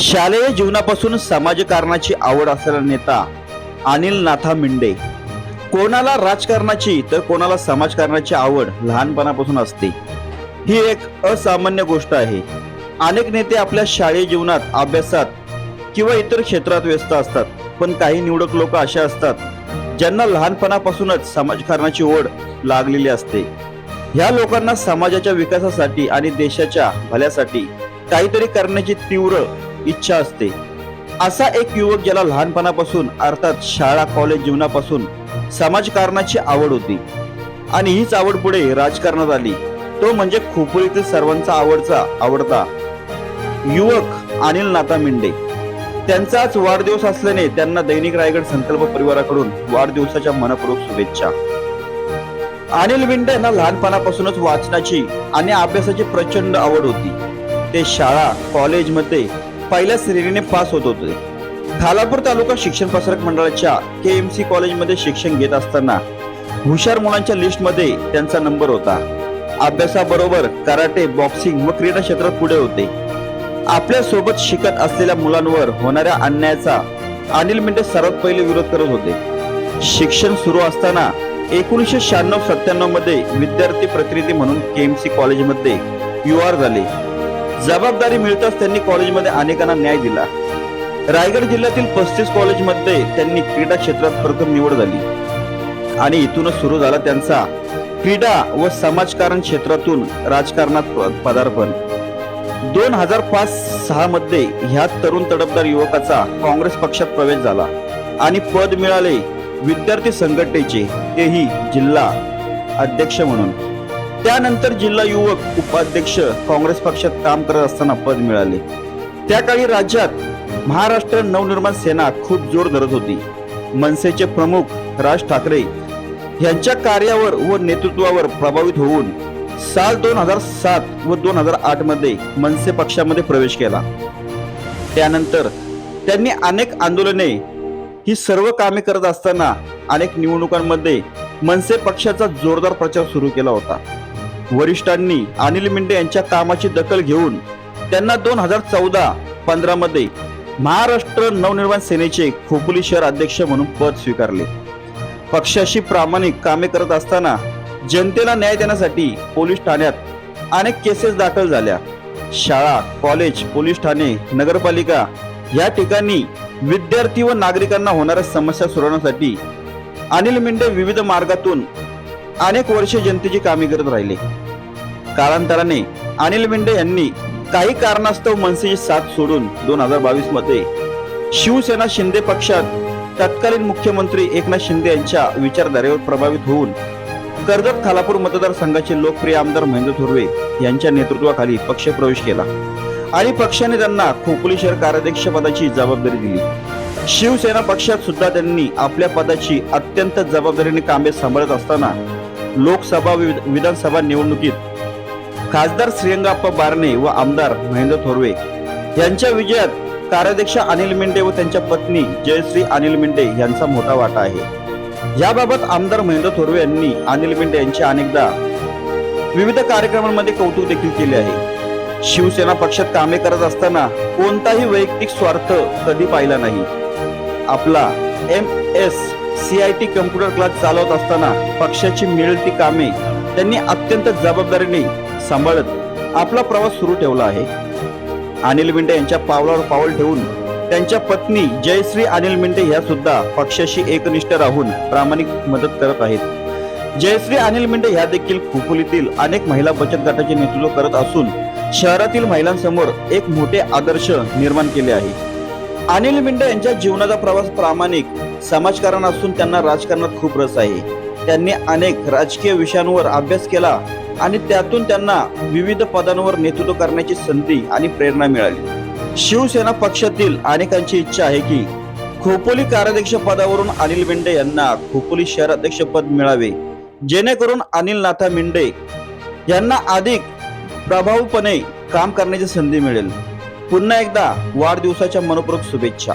शालेय जीवनापासून समाजकारणाची आवड असलेला नेता अनिल नाथा मिंडे. कोणाला राजकारणाची तर कोणाला समाजकारणाची आवड लहानपणापासून असते. ही एक असामान्य गोष्ट आहे. अनेक नेते आपल्या शालेय जीवनात अभ्यासात किंवा इतर क्षेत्रात व्यस्त असतात. पण काही निवडक लोक असे असतात ज्यांना लहानपणापासूनच समाजकारणाची ओढ लागलेली असते. ह्या लोकांना समाजाच्या विकासासाठी आणि देशाच्या भल्यासाठी काहीतरी करण्याची तीव्र इच्छा असते. असा एक युवक ज्याला लहानपणापासून अर्थात शाळा कॉलेज जीवनापासून समाजकारणाची आवड होती. आणि हीच आवड पुढे राजकारणात आली. तो म्हणजे खोपोलीतील सर्वांचा आवडचा आवडता युवक अनिल नाता मिंडे. त्यांचाच वाढदिवस असल्याने त्यांना दैनिक रायगड संकल्प परिवाराकडून वाढदिवसाच्या मनपूर्वक शुभेच्छा. अनिल मिंडे यांना लहानपणापासूनच वाचनाची आणि अभ्यासाची प्रचंड आवड होती. ते शाळा कॉलेजमध्ये पहिल्या श्रेणीने पास होत होते. खालापूर तालुका शिक्षण प्रसारक मंडळाच्या के एम सी कॉलेजमध्ये शिक्षण घेत असताना हुशार मुलांच्या लिस्टमध्ये त्यांचा नंबर होता. अभ्यासाबरोबर कराटे बॉक्सिंग व क्रीडा क्षेत्रात पुढे होते. आपल्यासोबत शिकत असलेल्या मुलांवर होणाऱ्या अन्यायाचा अनिल मेंढे सर्वात पहिले विरोध करत होते. शिक्षण सुरू असताना एकोणीसशे शहाण्णव सत्त्याण्णवमध्ये विद्यार्थी प्रतिनिधी म्हणून केएमसी कॉलेजमध्ये यू आर झाले. जबाबदारी मिळताच त्यांनी कॉलेजमध्ये अनेकांना न्याय दिला. रायगड जिल्ह्यातील पस्तीस कॉलेजमध्ये त्यांनी क्रीडा क्षेत्रात प्रथम निवड झाली. आणि इथूनच सुरू झाला त्यांचा क्रीडा व समाजकारण क्षेत्रातून राजकारणात पदार्पण. दोन हजार पाच सहा मध्ये ह्या तरुण तडफदार युवकाचा काँग्रेस पक्षात प्रवेश झाला. आणि पद मिळाले विद्यार्थी संघटनेचे तेही जिल्हा अध्यक्ष म्हणून. त्यानंतर जिल्हा युवक उपाध्यक्ष काँग्रेस पक्षात काम करत असताना पद मिळाले. त्या काळी राज्यात महाराष्ट्र नवनिर्माण सेना खूप जोर धरत होती. मनसेचे प्रमुख राज ठाकरे यांच्या कार्यावर व नेतृत्वावर प्रभावित होऊन साल दोन हजार सात व दोन हजार आठमध्ये मनसे पक्षामध्ये प्रवेश केला. त्यानंतर त्यांनी अनेक आंदोलने ही सर्व कामे करत असताना अनेक निवडणुकांमध्ये मनसे पक्षाचा जोरदार प्रचार सुरू केला होता. वरिष्ठांनी अनिल मिंडे यांच्या कामाची दखल घेऊन त्यांना दोन हजार चौदा पंधरा मध्ये महाराष्ट्र नवनिर्माण सेनेचे खोपोली शहर अध्यक्ष म्हणून पद स्वीकारले. पक्षाशी प्रामाणिक कामे करत असताना जनतेला न्याय देण्यासाठी पोलीस ठाण्यात अनेक केसेस दाखल झाल्या. शाळा कॉलेज पोलीस ठाणे नगरपालिका या ठिकाणी विद्यार्थी व नागरिकांना होणाऱ्या समस्या सोडवण्यासाठी अनिल मिंडे विविध मार्गातून अनेक वर्षे जनतेची कामे करत राहिले. कालांतराने अनिल मिंडे यांनी काही कारणास्तव मनसेची साथ सोडून दोन हजार बावीसमध्ये शिवसेना शिंदे पक्षात तत्कालीन मुख्यमंत्री एकनाथ शिंदे यांच्या विचारधारेवर प्रभावित होऊन कर्जत खालापूर मतदारसंघाचे लोकप्रिय आमदार महेंद्र थोरवे यांच्या नेतृत्वाखाली पक्ष प्रवेश केला आणि पक्षाने त्यांना खोपोली शहर कार्याध्यक्ष पदाची जबाबदारी दिली. शिवसेना पक्षात सुद्धा त्यांनी आपल्या पदाची अत्यंत जबाबदारीने कामे सांभाळत असताना लोकसभा विधानसभा निवडणुकीत खासदार श्रियंगाप्पा बारणे व आमदार महेंद्र थोरवे यांच्या विजयात कार्याध्यक्ष अनिल मिंडे व त्यांच्या पत्नी जयश्री अनिल मिंडे यांचा मोठा वाटा आहे. याबाबत आमदार महेंद्र थोरवे यांनी अनिल मिंडे यांचे अनेकदा विविध कार्यक्रमांमध्ये कौतुक देखील केले आहे. शिवसेना पक्षात कामे करत असताना कोणताही वैयक्तिक स्वार्थ कधी पाहिला नाही. आपला M S CIT computer class चालवत असताना पक्षाची मिळती कामे त्यांनी अत्यंत जबाबदारीने सांभाळत आपला प्रवास सुरू ठेवला आहे. अनिल मिंडे यांच्या पावलावर पावल ठेवून त्यांच्या पत्नी जयश्री अनिल मिंडे ह्या सुद्धा पक्षाशी एकनिष्ठ राहून प्रामाणिक मदत करत आहेत. जयश्री अनिल मिंडे ह्या देखील खोपोलीतील अनेक महिला बचत गटाचे नेतृत्व करत असून शहरातील महिलांसमोर एक मोठे आदर्श निर्माण केले आहे. अनिल मिंडे यांच्या जीवनाचा प्रवास प्रामाणिक समाजकारण असून त्यांना राजकारणात खूप रस आहे. त्यांनी अनेक राजकीय विषयांवर अभ्यास केला आणि त्यातून त्यांना विविध पदांवर नेतृत्व करण्याची संधी आणि प्रेरणा मिळाली. शिवसेना पक्षातील अनेकांची इच्छा आहे की खोपोली कार्याध्यक्ष पदावरून अनिल मेंढे यांना खोपोली शहर अध्यक्ष पद मिळावे. जेणेकरून अनिल नाथा मेंढे यांना अधिक प्रभावीपणे काम करण्याची संधी मिळेल. पुन्हा एकदा वाढदिवसाच्या मनपूर्वक शुभेच्छा.